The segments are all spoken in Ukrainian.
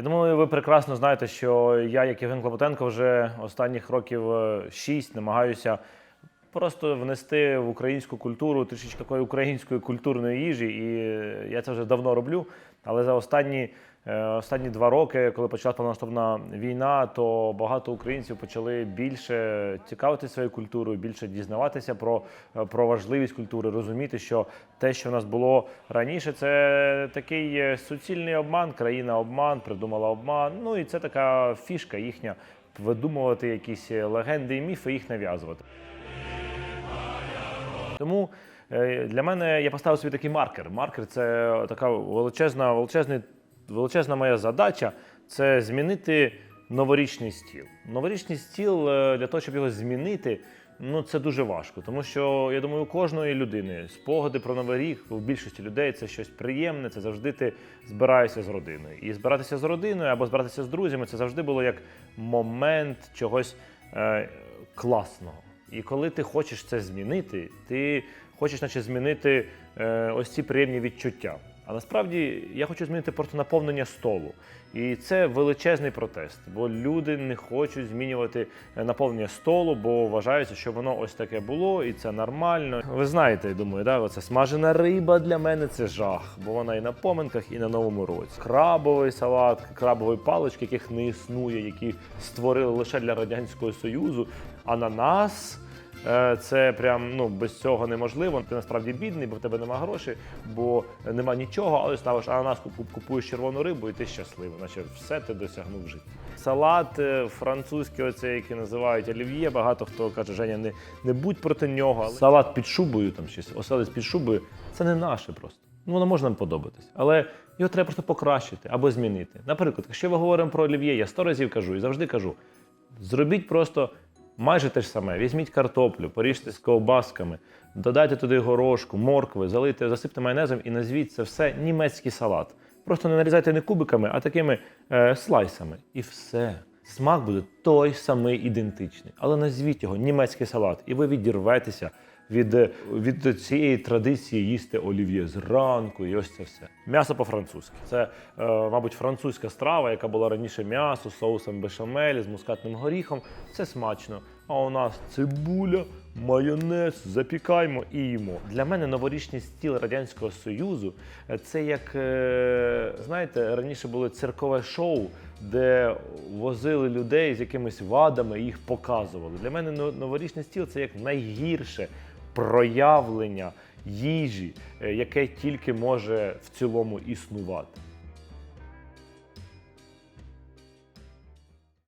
Я думаю, ви прекрасно знаєте, що я, як Євген Клопотенко, вже останніх років е, шість намагаюся просто внести в українську культуру трішечки такої української культурної їжі. І е, я це вже давно роблю. Але за останні, е, останні два роки, коли почалась повномасштабна війна, то багато українців почали більше цікавитися своєю культурою, більше дізнаватися про, е, про важливість культури, розуміти, що те, що в нас було раніше, це такий суцільний обман, країна обман, придумала обман. Ну і це така фішка їхня видумувати якісь легенди і міфи, їх нав'язувати. Тому е, для мене я поставив собі такий маркер. Маркер це така величезна, величезна, величезна моя задача це змінити новорічний стіл. Новорічний стіл е, для того, щоб його змінити. Ну, це дуже важко, тому що я думаю, у кожної людини спогади про новий рік у більшості людей це щось приємне. Це завжди ти збираєшся з родиною. І збиратися з родиною або збиратися з друзями це завжди було як момент чогось е, класного. І коли ти хочеш це змінити, ти хочеш наче змінити е, ось ці приємні відчуття. А насправді я хочу змінити просто наповнення столу. І це величезний протест, бо люди не хочуть змінювати е, наповнення столу, бо вважаються, що воно ось таке було, і це нормально. Ви знаєте, я думаю, да, оце смажена риба для мене це жах, бо вона і на поминках, і на новому році. Крабовий салат, крабові палички, яких не існує, які створили лише для радянського союзу. Ананас. Е, Це прям ну без цього неможливо. Ти насправді бідний, бо в тебе нема грошей, бо нема нічого, але ставиш ананас, купуєш червону рибу, і ти щасливий. Наче все ти досягнув в житті. Салат е, французький, оцей, який називають олів'є. Багато хто каже, Женя, не, не будь проти нього. Але... Салат під шубою, там щось, оселець під шубою. Це не наше просто. Ну, воно може нам подобатись, але його треба просто покращити або змінити. Наприклад, якщо ми говоримо про олів'є, я сто разів кажу і завжди кажу: зробіть просто майже те ж саме. Візьміть картоплю, поріжте з ковбасками, додайте туди горошку, моркви, залийте, засипте майонезом і назвіть це все німецький салат. Просто не нарізайте не кубиками, а такими е, слайсами. І все. Смак буде той самий ідентичний. Але назвіть його німецький салат, і ви відірветеся від, від цієї традиції їсти олів'є зранку і ось це все. М'ясо по-французьки. Це, е, мабуть, французька страва, яка була раніше м'ясо з соусом бешамель, з мускатним горіхом. Це смачно. А у нас цибуля, майонез, запікаємо і їмо. Для мене новорічний стіл Радянського Союзу е, це як, е, знаєте, раніше було циркове шоу, де возили людей з якимись вадами і їх показували. Для мене но- новорічний стіл це як найгірше проявлення їжі, е, яке тільки може в цілому існувати.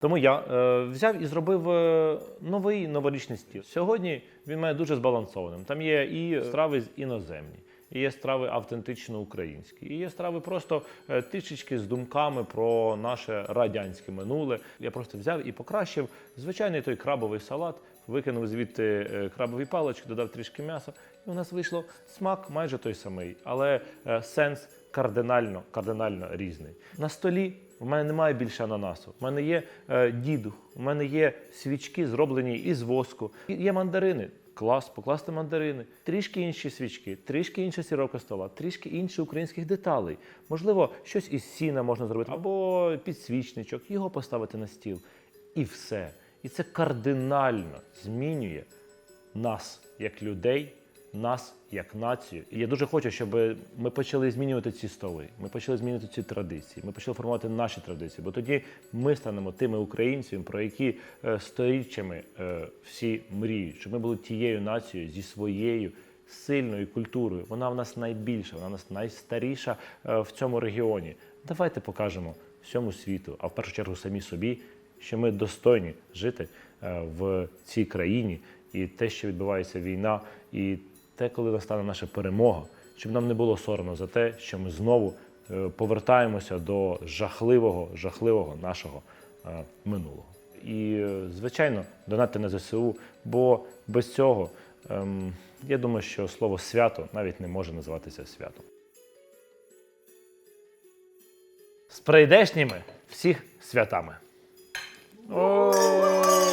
Тому я е, взяв і зробив е, новий новорічний стіл. Сьогодні він має дуже збалансованим. Там є і страви з іноземні, і є страви автентично українські, і є страви просто е, трішечки з думками про наше радянське минуле. Я просто взяв і покращив звичайний той крабовий салат, викинув звідти е, крабові палички, додав трішки м'яса, і у нас вийшло смак майже той самий, але е, сенс кардинально, кардинально різний. На столі у мене немає більше ананасу. У мене є е, дідух, у мене є свічки, зроблені із воску. Є мандарини. Клас, покласти мандарини, трішки інші свічки, трішки інша сіровка стола, трішки інші українських деталей. Можливо, щось із сіна можна зробити, або підсвічничок, його поставити на стіл. І все. І це кардинально змінює нас як людей, нас як націю. І я дуже хочу, щоб ми почали змінювати ці столи, ми почали змінювати ці традиції, ми почали формувати наші традиції, бо тоді ми станемо тими українцями, про які е, сторіччями е, всі мріють, щоб ми були тією нацією зі своєю. Сильною культурою, вона в нас найбільша, вона в нас найстаріша е, в цьому регіоні. Давайте покажемо всьому світу, а в першу чергу самі собі, що ми достойні жити е, в цій країні, і те, що відбувається війна, і те, коли настане наша перемога, щоб нам не було соромно за те, що ми знову е, повертаємося до жахливого, жахливого нашого е, минулого. І, звичайно, донатьте на ЗСУ, бо без цього ем, я думаю, що слово свято навіть не може називатися святом. З прийдешніми всіх святами. Oh!